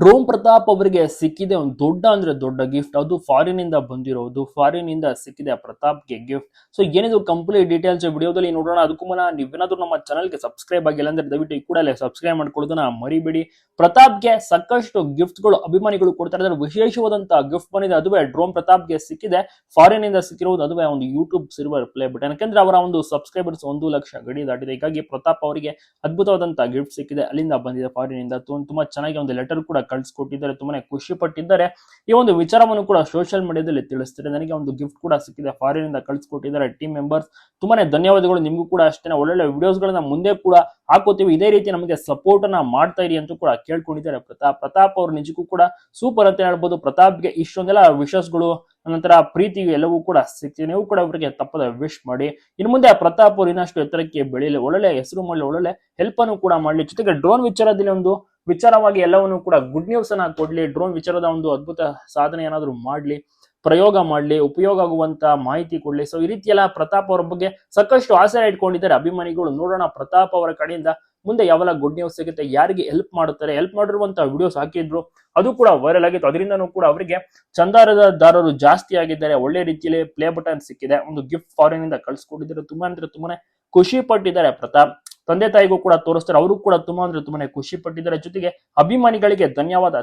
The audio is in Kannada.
ಡ್ರೋನ್ ಪ್ರತಾಪ್ ಅವರಿಗೆ ಸಿಕ್ಕಿದೆ ಒಂದು ದೊಡ್ಡ ಅಂದ್ರೆ ದೊಡ್ಡ ಗಿಫ್ಟ್ ಅದು ಫಾರಿನ್ ಇಂದ ಬಂದಿರೋದು. ಫಾರಿನ್ ಇಂದ ಸಿಕ್ಕಿದೆ ಪ್ರತಾಪ್ಗೆ ಗಿಫ್ಟ್ ಸೊ ಏನಿದು ಕಂಪ್ಲೀಟ್ ಡೀಟೇಲ್ಸ್ ವಿಡಿಯೋದಲ್ಲಿ ನೋಡೋಣ. ಅದಕ್ಕೂ ಮುನ್ನ ನೀವೇನಾದ್ರೂ ನಮ್ಮ ಚಾನಲ್ಗೆ ಸಬ್ಸ್ಕ್ರೈಬ್ ಆಗಿಲ್ಲ ಅಂದ್ರೆ ದಯವಿಟ್ಟು ಈ ಕೂಡಲೇ ಸಬ್ಸ್ಕ್ರೈಬ್ ಮಾಡ್ಕೊಳ್ಳೋದನ್ನ ಮರಿಬೇಡಿ. ಪ್ರತಾಪ್ಗೆ ಸಾಕಷ್ಟು ಗಿಫ್ಟ್ಗಳು ಅಭಿಮಾನಿಗಳು ಕೊಡ್ತಾ ಇದ್ದಾರೆ. ವಿಶೇಷವಾದಂತಹ ಗಿಫ್ಟ್ ಬಂದಿದೆ. ಅದುವೇ ಡ್ರೋನ್ ಪ್ರತಾಪ್ಗೆ ಸಿಕ್ಕಿದೆ. ಫಾರಿನ್ ಇಂದ ಸಿಕ್ಕಿರೋದು. ಅದುವೇ ಒಂದು ಯೂಟ್ಯೂಬ್ ಸಿಲ್ವರ್ ಪ್ಲೇ ಬಟನ್ ಯಾಕಂದ್ರೆ ಅವರ ಒಂದು ಸಬ್ಸ್ಕ್ರೈಬರ್ಸ್ ಒಂದು ಲಕ್ಷ ಗಡಿ ದಾಟಿದೆ. ಹೀಗಾಗಿ ಪ್ರತಾಪ್ ಅವರಿಗೆ ಅದ್ಭುತವಾದಂತಹ ಗಿಫ್ಟ್ ಸಿಕ್ಕಿದೆ. ಅಲ್ಲಿಂದ ಬಂದಿದೆ ಫಾರಿನ್ ಇಂದ. ತುಂಬಾ ಚೆನ್ನಾಗಿ ಒಂದು ಲೆಟರ್ ಕೂಡ ಕಳ್ಸಿಕೊಟ್ಟಿದ್ದಾರೆ, ತುಂಬಾನೇ ಖುಷಿ ಪಟ್ಟಿದ್ದಾರೆ ಈ ಒಂದು ವಿಚಾರವನ್ನು ಕೂಡ ಸೋಷಿಯಲ್ ಮೀಡಿಯಾದಲ್ಲಿ ತಿಳಿಸ್ತಾರೆ ನನಗೆ ಒಂದು ಗಿಫ್ಟ್ ಕೂಡ ಸಿಕ್ಕಿದೆ. ಫಾರಿನ್ ಇಂದ ಕಳಿಸ್ಕೊಟ್ಟಿದ್ದಾರೆ ಟೀಮ್ ಮೆಂಬರ್ಸ್ ತುಂಬಾನೇ ಧನ್ಯವಾದಗಳು. ನಿಮಗೂ ಕೂಡ ಅಷ್ಟೇ ಒಳ್ಳೊಳ್ಳೆ ವಿಡಿಯೋಸ್ ಗಳನ್ನ ಮುಂದೆ ಕೂಡ ಹಾಕೋತೀವಿ. ಇದೇ ರೀತಿ ನಮಗೆ ಸಪೋರ್ಟ್ ಅನ್ನ ಮಾಡ್ತಾ ಇರಿ ಅಂತ ಕೂಡ ಕೇಳ್ಕೊಂಡಿದ್ದಾರೆ ಪ್ರತಾಪ್. ಪ್ರತಾಪ್ ಅವರು ನಿಜಕ್ಕೂ ಕೂಡ ಸೂಪರ್ ಅಂತ ಹೇಳ್ಬೋದು. ಪ್ರತಾಪ್ಗೆ ಇಷ್ಟೊಂದೆಲ್ಲ ವಿಶಸ್ಗಳು ನಂತರ ಪ್ರೀತಿ ಎಲ್ಲವೂ ಕೂಡ ಸಿಕ್ಕಿದೆ ನೀವು ಕೂಡ ಅವರಿಗೆ ತಪ್ಪದ ವಿಶ್ ಮಾಡಿ. ಇನ್ನು ಮುಂದೆ ಪ್ರತಾಪ್ ಅವರು ಇನ್ನಷ್ಟು ಎತ್ತರಕ್ಕೆ ಬೆಳೆಯಲಿ. ಒಳ್ಳೊಳ್ಳೆ ಹೆಸರು ಮಾಡಲಿ, ಒಳ್ಳೊಳ್ಳೆ ಹೆಲ್ಪ್ ಅನ್ನು ಕೂಡ ಮಾಡಲಿ. ಜೊತೆಗೆ ಡ್ರೋನ್ ವಿಚಾರದಲ್ಲಿ ಒಂದು ವಿಚಾರವಾಗಿ ಎಲ್ಲವನ್ನು ಕೂಡ ಗುಡ್ ನ್ಯೂಸ್ ಅನ್ನ ಕೊಡ್ಲಿ ಡ್ರೋನ್ ವಿಚಾರದ ಒಂದು ಅದ್ಭುತ ಸಾಧನೆ ಏನಾದರೂ ಮಾಡ್ಲಿ, ಪ್ರಯೋಗ ಮಾಡ್ಲಿ, ಉಪಯೋಗ ಆಗುವಂತ ಮಾಹಿತಿ ಕೊಡ್ಲಿ. ಸೊ ಈ ರೀತಿ ಎಲ್ಲ ಪ್ರತಾಪ್ ಅವರ ಬಗ್ಗೆ ಸಾಕಷ್ಟು ಆಸೆ ಇಟ್ಕೊಂಡಿದ್ದಾರೆ. ಅಭಿಮಾನಿಗಳು ನೋಡೋಣ ಪ್ರತಾಪ್ ಅವರ ಕಡೆಯಿಂದ ಮುಂದೆ ಯಾವೆಲ್ಲ ಗುಡ್ ನ್ಯೂಸ್ ಸಿಗುತ್ತೆ, ಯಾರಿಗೆ ಹೆಲ್ಪ್ ಮಾಡುತ್ತಾರೆ ಹೆಲ್ಪ್ ಮಾಡಿರುವಂತಹ ವಿಡಿಯೋಸ್ ಹಾಕಿದ್ರು, ಅದು ಕೂಡ ವೈರಲ್ ಆಗಿತ್ತು. ಅದರಿಂದನೂ ಕೂಡ ಅವರಿಗೆ ಚಂದಾರದಾರರು ಜಾಸ್ತಿ ಆಗಿದ್ದಾರೆ. ಒಳ್ಳೆ ರೀತಿಯಲ್ಲಿ ಪ್ಲೇ ಬಟನ್ ಸಿಕ್ಕಿದೆ. ಒಂದು ಗಿಫ್ಟ್ ಫಾರಿನ್ ಇಂದ ಕಳ್ಸಿಕೊಟ್ಟಿದ್ದಾರೆ. ತುಂಬಾ ಅಂದ್ರೆ ತುಂಬಾನೇ ಖುಷಿ ಪಟ್ಟಿದ್ದಾರೆ ಪ್ರತಾಪ್. ತಂದೆ ತಾಯಿಗೂ ಕೂಡ ತೋರಿಸ್ತಾರೆ. ಅವರು ಕೂಡ ತುಂಬಾ ಅಂದ್ರೆ ತುಂಬಾನೇ ಖುಷಿ ಪಟ್ಟಿದ್ದಾರೆ. ಜೊತೆಗೆ ಅಭಿಮಾನಿಗಳಿಗೆ ಧನ್ಯವಾದ.